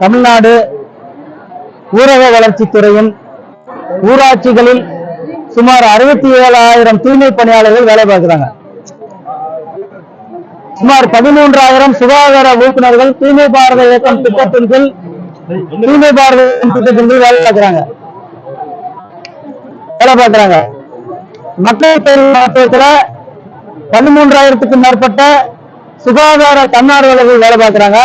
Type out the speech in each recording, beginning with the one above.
தமிழ்நாடு ஊரக வளர்ச்சித்துறையின் ஊராட்சிகளில் சுமார் அறுபத்தி ஏழாயிரம் தூய்மை பணியாளர்கள் வேலை பார்க்கிறாங்க. சுமார் பதிமூன்றாயிரம் சுகாதார ஊக்குநர்கள் தூய்மை பாரத இயக்கம் திட்டத்தின் கீழ் தூய்மை பாரத திட்டத்தின் கீழ் வேலை பார்க்கிறாங்க. வேலை பார்க்கிறாங்க. மக்கள் தொகை மாற்றத்துல பதிமூன்றாயிரத்துக்கும் மேற்பட்ட சுகாதார தன்னார்வலர்கள் வேலை பார்க்கிறாங்க.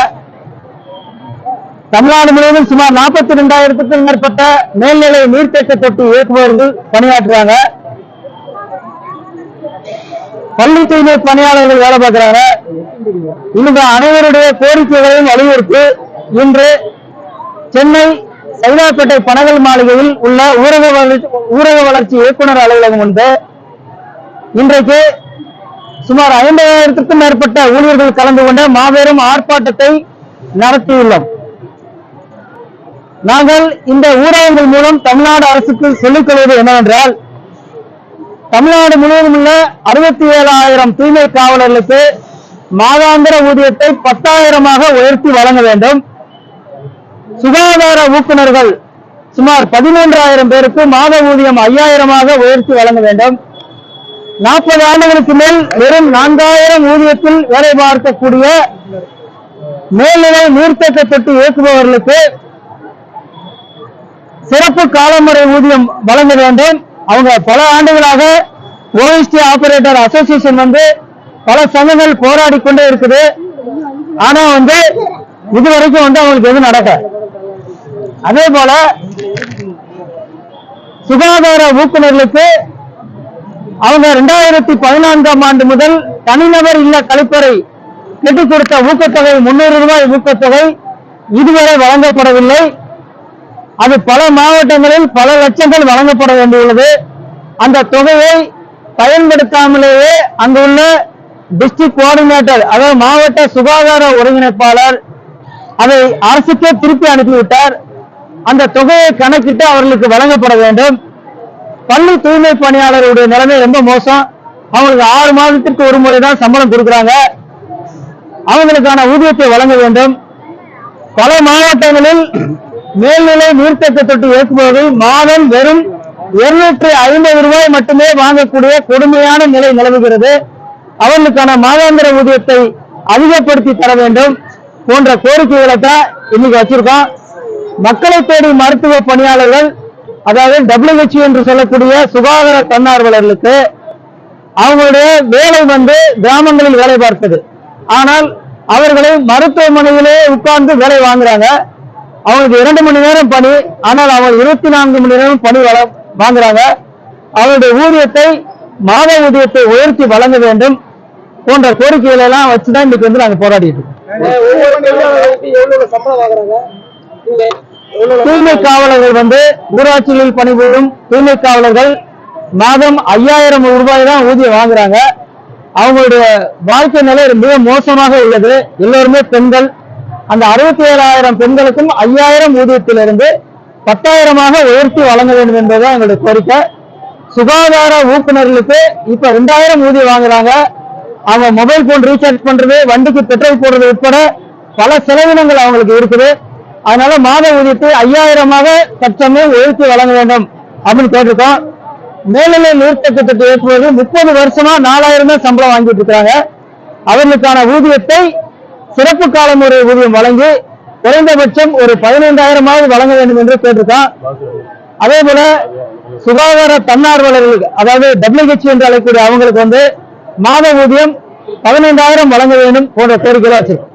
தமிழ்நாடு முழுவதும் சுமார் நாற்பத்தி ரெண்டாயிரத்துக்கும் மேற்பட்ட மேல்நிலை நீர்த்தேக்க தொட்டி இயக்குபவர்கள் பணியாற்றுறாங்க. பள்ளி தூய்மை பணியாளர்கள் வேலை பார்க்கிறாங்க. இந்த அனைவருடைய கோரிக்கைகளையும் வலியுறுத்தி இன்று சென்னை சைதாப்பேட்டை பனகல் மாளிகையில் உள்ள ஊரக வளர்ச்சி ஊரக வளர்ச்சி இயக்குனர் அலுவலகம் வந்து இன்றைக்கு சுமார் ஐம்பதாயிரத்திற்கும் மேற்பட்ட ஊழியர்கள் கலந்து கொண்ட மாபெரும் ஆர்ப்பாட்டத்தை நடத்தியுள்ளோம். நாங்கள் இந்த ஊடகங்கள் மூலம் தமிழ்நாடு அரசுக்கு சொல்லிக் கொள்வது என்னவென்றால் தமிழ்நாடு முழுவதும் உள்ள அறுபத்தி ஏழாயிரம் தூய்மை காவலர்களுக்கு மாதாந்திர ஊதியத்தை பத்தாயிரமாக உயர்த்தி வழங்க வேண்டும். சுகாதார ஊக்குநர்கள் சுமார் பதிமூன்றாயிரம் பேருக்கு மாத ஊதியம் ஐயாயிரமாக உயர்த்தி வழங்க வேண்டும். நாற்பது ஆண்டுகளுக்கு மேல் வெறும் நான்காயிரம் ஊதியத்தில் வேலை பார்க்கக்கூடிய மேல்நிலை நீர்த்தேக்க தொட்டி இயக்குபவர்களுக்கு சிறப்பு காலமுறை ஊதியம் வழங்க வேண்டும். அவங்க பல ஆண்டுகளாக ஓஎஸ்டி ஆபரேட்டர் அசோசியேஷன் வந்து பல சங்கங்கள் போராடி கொண்டே இருக்குது. ஆனா வந்து இதுவரைக்கும் வந்து அவங்களுக்கு எதுவும் நடக்க அதே போல சுகாதார ஊக்குநர்களுக்கு அவங்க ரெண்டாயிரத்தி பதினான்காம் ஆண்டு முதல் தனிநபர் இல்ல கழிப்பறை கெட்டுக் கொடுத்த ஊக்கத்தொகை முன்னூறு ரூபாய் ஊக்கத்தொகை இதுவரை வழங்கப்படவில்லை. அது பல மாவட்டங்களில் பல லட்சங்கள் வழங்கப்பட வேண்டியுள்ளது. அந்த தொகையை பயன்படுத்தாமலேயே அங்குள்ள டிஸ்ட்ரிக்ட் கோஆர்டினேட்டர் அதாவது மாவட்ட சுகாதார ஒருங்கிணைப்பாளர் அதை அரசுக்கே திருப்பி அனுப்பிவிட்டார். அந்த தொகையை கணக்கிட்டு அவர்களுக்கு வழங்கப்பட வேண்டும். பள்ளி தூய்மை பணியாளருடைய நிலைமை ரொம்ப மோசம். அவங்களுக்கு ஆறு மாதத்திற்கு ஒரு முறை தான் சம்பளம் கொடுக்குறாங்க. அவங்களுக்கான ஊதியத்தை வழங்க வேண்டும். பல மாவட்டங்களில் மேல்நிலை நீர்த்தேக்க தொட்டி இயக்குபவர்கள் மாதம் வெறும் இருநூற்றி ஐம்பது ரூபாய் மட்டுமே வாங்கக்கூடிய கொடுமையான நிலை நிலவுகிறது. அவர்களுக்கான மாதாந்திர ஊதியத்தை அதிகப்படுத்தி தர வேண்டும் போன்ற கோரிக்கைகளை தான் இன்னைக்கு வச்சிருக்கோம். மக்களை தேடி மருத்துவ பணியாளர்கள் அதாவது டபிள்யூஹெச்ஓ என்று சொல்லக்கூடிய சுகாதார தன்னார்வலர்களுக்கு அவங்களுடைய வேலை வந்து கிராமங்களில் வேலை பார்ப்பது ஆனால் அவர்களை மருத்துவமனையிலே உட்கார்ந்து வேலை வாங்குறாங்க. அவங்களுக்கு இரண்டு மணி நேரம் பணி ஆனால் அவங்க இருபத்தி நான்கு மணி நேரம் பணி வள- வாங்குறாங்க. அவருடைய ஊதியத்தை மாத ஊதியத்தை உயர்த்தி வழங்க வேண்டும் போன்ற கோரிக்கைகளை எல்லாம் வச்சுதான் இன்னைக்கு வந்து நாங்க போராடிட்டு இருக்கோம். தூய்மை காவலர்கள் வந்து ஊராட்சிகளில் பணிபுரியும் தூய்மை காவலர்கள் மாதம் ஐயாயிரம் ரூபாய் தான் ஊதியம் வாங்குறாங்க. அவங்களுடைய வாழ்க்கை நிலை மிக மோசமாக உள்ளது. எல்லோருமே பெண்கள் அந்த அறுபத்தி ஏழாயிரம் பெண்களுக்கும் ஐயாயிரம் ஊதியத்திலிருந்து பத்தாயிரமாக உயர்த்தி வழங்க வேண்டும் என்பதுதான் எங்களுடைய கோரிக்கை. சுகாதார ஊக்குநர்களுக்கு இப்ப ரெண்டாயிரம் ஊதியம் வாங்குறாங்க. அவங்க மொபைல் போன் ரீசார்ஜ் பண்றது வண்டிக்கு பெட்ரோல் போடுறது உட்பட பல செலவினங்கள் அவங்களுக்கு இருக்குது. அதனால மாத ஊதியத்தை ஐயாயிரமாக தற்சமே உயர்த்தி வழங்க வேண்டும் அப்படின்னு கேட்டிருக்கோம். மேல்நிலை நீர்த்தக்கத்தை ஏற்றுவது முப்பது வருஷமா நாலாயிரம் தான் சம்பளம் வாங்கிட்டு இருக்கிறாங்க. அவர்களுக்கான ஊதியத்தை சிறப்பு கால முறை ஊதியம் வழங்கி குறைந்தபட்சம் ஒரு பதினைந்தாயிரமாவது வழங்க வேண்டும் என்று கேட்டிருக்கான். அதே போல சுகாதார தன்னார்வலர்களுக்கு அதாவது டபிள்யூஹெச் என்று அழைக்கக்கூடிய அவங்களுக்கு வந்து மாத ஊதியம் பதினைந்தாயிரம் வழங்க வேண்டும் போன்ற கோரிக்கைகளை வச்சிருக்கோம்.